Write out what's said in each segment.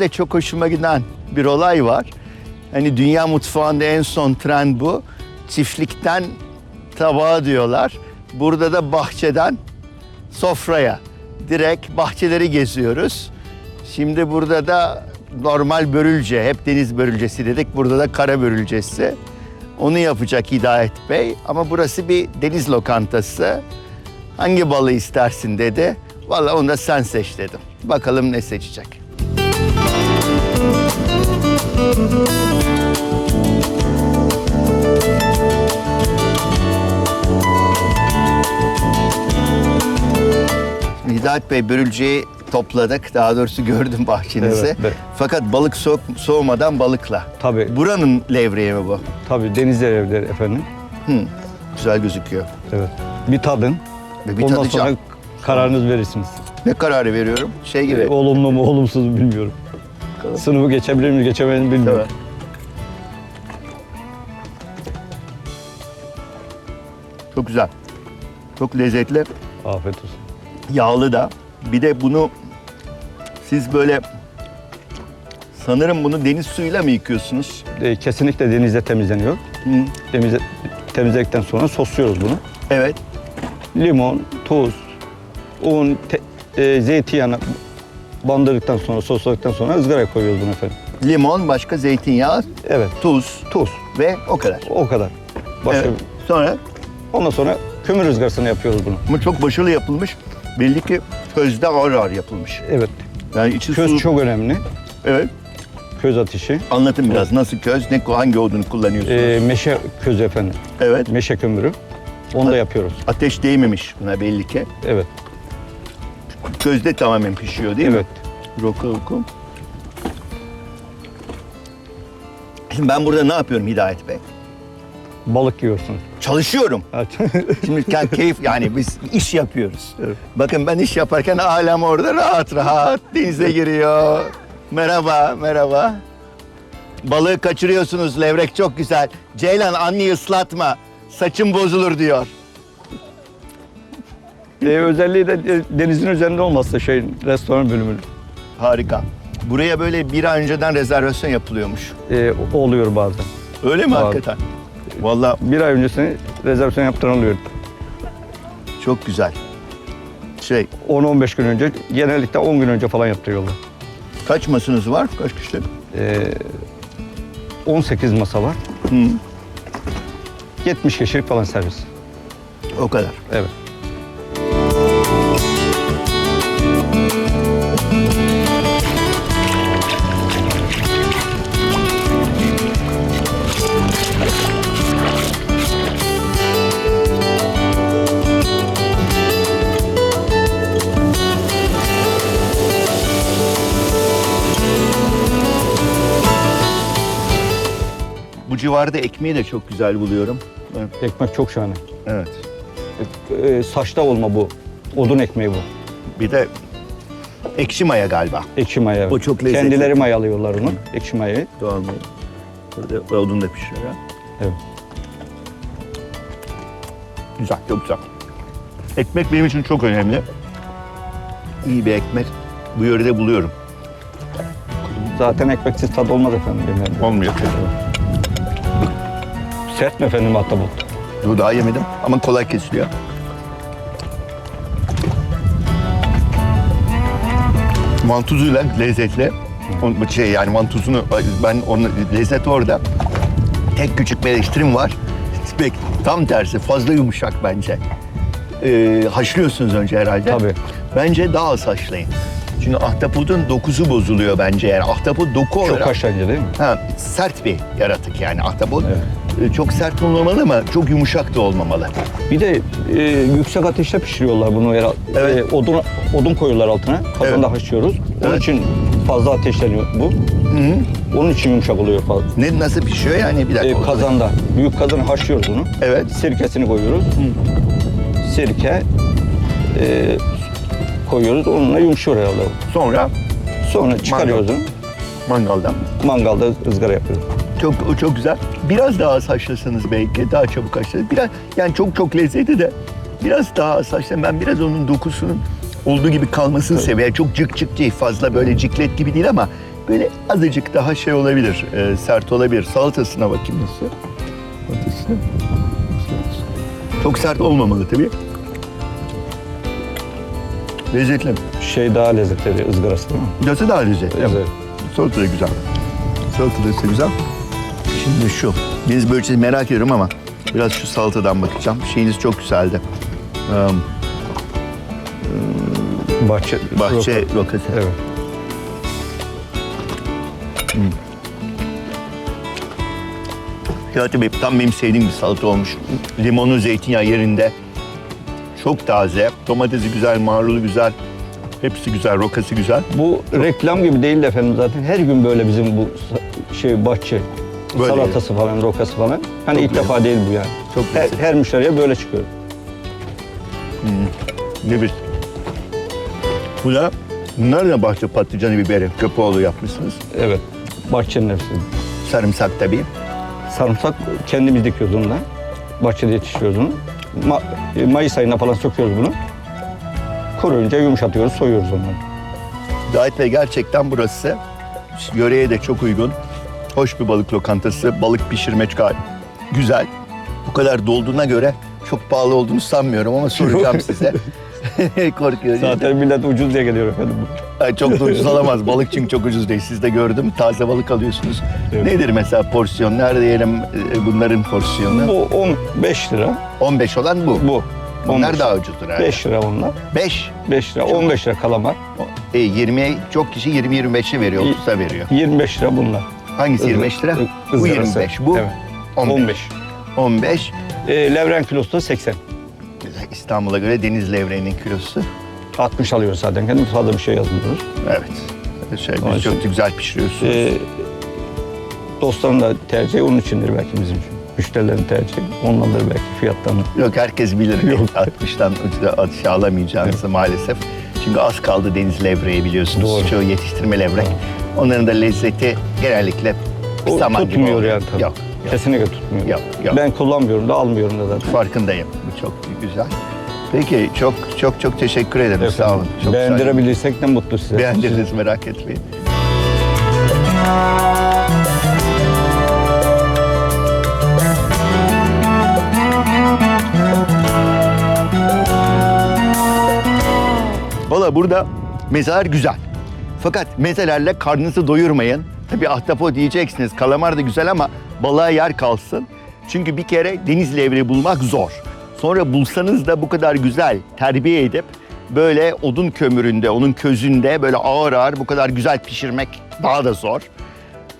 de çok hoşuma giden bir olay var. Hani dünya mutfağında en son trend bu. Çiftlikten tabağa diyorlar. Burada da bahçeden sofraya. Direkt bahçeleri geziyoruz. Şimdi burada da normal börülce, hep deniz börülcesi dedik. Burada da kara börülcesi. Onu yapacak Hidayet Bey. Ama burası bir deniz lokantası. Hangi balığı istersin dedi. Vallahi onu da sen seç dedim. Bakalım ne seçecek. Hidayet Bey börülceyi topladık. Daha doğrusu gördüm bahçenizi. Evet, evet. Fakat balık soğuk, soğumadan balıkla. Tabii, Buranın levreği mi bu? tabii deniz evleri efendim. Hı, güzel gözüküyor. Evet. Bir tadın. Ve bir Ondan tadacağım. sonra kararınızı verirsiniz. Ne kararı veriyorum? Şey gibi. E, olumlu mu, olumsuz mu bilmiyorum. Sınıfı geçebilir mi, geçemez mi bilmiyorum. Evet. Çok güzel. Çok lezzetli. Afiyet olsun. Yağlı da. Bir de bunu siz böyle sanırım bunu deniz suyuyla mı yıkıyorsunuz? E, kesinlikle denizde temizleniyor. Hı. Temizle, temizledikten sonra sosluyoruz bunu. Evet. Limon, tuz, un, te, e, zeytinyağı bandırdıktan sonra, sosladıktan sonra ızgaraya koyuyoruz bunu efendim. Limon, başka zeytinyağı, Evet, tuz tuz. ve o kadar. O kadar. Başka Evet. Sonra Ondan sonra kömür ızgarasını yapıyoruz bunu. bu çok başarılı yapılmış. Belli ki közde ağır ağır yapılmış. Evet. Yani içi Köz su. çok önemli. Evet. Köz ateşi. Anlatın biraz nasıl köz, ne hangi odunu kullanıyorsunuz? E, meşe közü efendim. evet. Meşe kömürü. Onu da yapıyoruz. Ateş değmemiş buna belli ki. Evet. Közde tamamen pişiyor değil evet. mi? Roka roka. Şimdi ben burada ne yapıyorum Hidayet Bey? Balık yiyorsun. Çalışıyorum. Evet. Şimdi ke- keyif yani biz iş yapıyoruz. Bakın ben iş yaparken alem orada rahat rahat denize giriyor. Merhaba, merhaba. Balığı kaçırıyorsunuz, levrek çok güzel. Ceylan anneyi ıslatma, saçım bozulur diyor. E, özelliği de de- denizin üzerinde olması şey restoran bölümünün. Harika. Buraya böyle bir ay önceden rezervasyon yapılıyormuş. E, oluyor bazen. Öyle mi Var. hakikaten? Vallahi Bir ay öncesine rezervasyon yaptıran oluyor. çok güzel. Şey, 10-15 gün önce, genellikle 10 gün önce falan yaptırıyorlar. kaç masanız var? Kaç kişi? E, 18 masa var. Hı, 70 kişilik falan servis. o kadar. Evet. Civarda ekmeği de çok güzel buluyorum. Evet. Ekmek çok şahane. evet. E, saçta olma bu. Odun ekmeği bu. Bir de ekşi maya galiba. Ekşi maya. O çok lezzetli. Kendileri mayalıyorlar onu. Ekşi mayayı. Doğal maya. Burada odun da pişiyor ya. Evet. Güzel, çok güzel. Ekmek benim için çok önemli. İyi bir ekmek bu yörede buluyorum. Zaten ekmeksiz tadı olmaz efendim. genelde. Olmuyor. Sert mi efendim ahtapot? Yo, daha yemedim ama kolay kesiliyor. Mantuzuyla lezzetli. O şey yani mantuzunu ben onun lezzeti orada. Tek küçük bir eleştirim var. Pek tam tersi fazla yumuşak bence. Ee, haşlıyorsunuz önce herhalde. Tabii. Bence daha az haşlayın. Çünkü ahtapotun dokusu bozuluyor bence yani. Ahtapot doku Çok olarak. haşlayınca değil mi? Ha, sert bir yaratık yani ahtapot. Evet. Ee, Çok sert olmamalı ama çok yumuşak da olmamalı. Bir de e, yüksek ateşte pişiriyorlar bunu. herhal- Evet. E, odun, odun koyuyorlar altına. Kazanda Evet. haşlıyoruz. Onun Evet. için fazla ateşleniyor bu. Hı-hı. Onun için yumuşak oluyor fazla. Ne nasıl pişiyor yani bir dakika. E, kazanda, büyük kazana haşlıyoruz bunu. Evet. Sirkesini koyuyoruz. Sirke e, koyuyoruz. Onunla yumuşuyor herhalde. Sonra Sonra çıkarıyoruz onu. mangaldan. Mangalda ızgara yapıyoruz. Çok çok güzel. Biraz daha az belki daha çabuk haşlanır. Biraz yani çok çok lezzetli de biraz daha az. Ben biraz onun dokusunun olduğu gibi kalmasını seviyorum. Yani çok cık cık değil fazla böyle ciklet gibi değil ama Böyle azıcık daha şey olabilir, e, sert olabilir. Salatasına bakayım nasıl? Salatasına. Çok sert olmamalı tabii. Lezzetli. Şey daha lezzetli ızgarası değil mi? Nasıl daha lezzetli? Evet. Salata da güzel. Salata da güzel. Şimdi şu. Deniz bölçesi merak ediyorum ama biraz şu salatadan bakacağım. Şeyiniz çok güzeldi. Ee, Bahçe. bahçe roka. rokası. Evet. Ya tabii tam benim sevdiğim bir salata olmuş. Limonu, zeytinyağı yerinde. Çok taze. Domatesi güzel, marulu güzel. Hepsi güzel, rokası güzel. Bu reklam gibi değil de efendim zaten. Her gün böyle bizim bu şey bahçe Böyle. salatası falan, rokası falan. Hani Çok ilk defa değil bu yani. Çok Her, lezzetli. her müşteriye böyle çıkıyor. Nefis. Bu da nerede bahçe patlıcanı biberi? Köpoğlu yapmışsınız. Evet. Bahçenin hepsi. Sarımsak tabii. Sarımsak kendimiz dikiyoruz onu da. Bahçede yetiştiriyoruz onu. Ma- e, Mayıs ayında falan söküyoruz bunu. Kuruyunca yumuşatıyoruz, soyuyoruz onları. Zahit Bey gerçekten burası yöreye de çok uygun. Hoş bir balık lokantası. Balık pişirme çok güzel. Bu kadar dolduğuna göre çok pahalı olduğunu sanmıyorum ama soracağım size. Korkuyorum. Zaten millet ucuz diye geliyor efendim. Ay, çok da ucuz alamaz. Balık çünkü çok ucuz değil. Siz de gördüm. Taze balık alıyorsunuz. Evet. Nedir mesela porsiyon? Nerede yiyelim e, bunların porsiyonu? Bu 15 lira. 15 olan bu. Bu. Bunlar 15. daha ucuzdur herhalde. 5 lira bunlar. 5. 5 lira. 15 lira kalamar. E, 20 çok kişi 20-25'e veriyor, 30'a veriyor. 25 lira bunlar. Hangisi 25 lira? Bu Izgarası. 25, bu Evet. 15. 15. 15. E, levren kilosu da 80. Güzel. İstanbul'a göre deniz levreğinin kilosu. 60 alıyoruz zaten. Kendimiz fazla bir şey yazmıyoruz. Evet. Şey, biz çok güzel pişiriyorsunuz. E, dostların da tercihi onun içindir belki bizim için. Müşterilerin tercihi ondandır belki fiyattan. Yok herkes bilir. 60'tan ötede aşağı alamayacağınızı maalesef. Çünkü az kaldı deniz levreği biliyorsunuz. Doğru. Çoğu yetiştirme levrek. Onların da lezzeti genellikle O gibi tutmuyor oluyor. yani tabii. Yok, yok. Kesinlikle tutmuyor. Yok, yok. Ben kullanmıyorum da almıyorum da zaten. Farkındayım. Bu çok güzel. Peki çok çok çok teşekkür ederim. Sağ olun. Çok. Beğendirebilirsek ne mutlu size. Beğendiniz merak etmeyin. Valla burada mezeler güzel. Fakat mezelerle karnınızı doyurmayın. Tabii ahtapot diyeceksiniz. Kalamar da güzel ama balığa yer kalsın. Çünkü bir kere deniz levreği bulmak zor. Sonra bulsanız da bu kadar güzel terbiye edip böyle odun kömüründe, onun közünde böyle ağır ağır bu kadar güzel pişirmek daha da zor.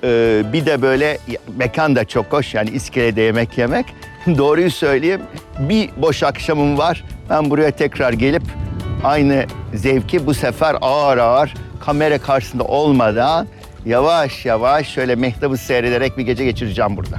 Ee, bir de böyle mekan da çok hoş yani iskelede yemek yemek. Doğruyu söyleyeyim bir boş akşamım var. Ben buraya tekrar gelip aynı zevki bu sefer ağır ağır kamera karşısında olmadan yavaş yavaş şöyle mehtabı seyrederek bir gece geçireceğim burada.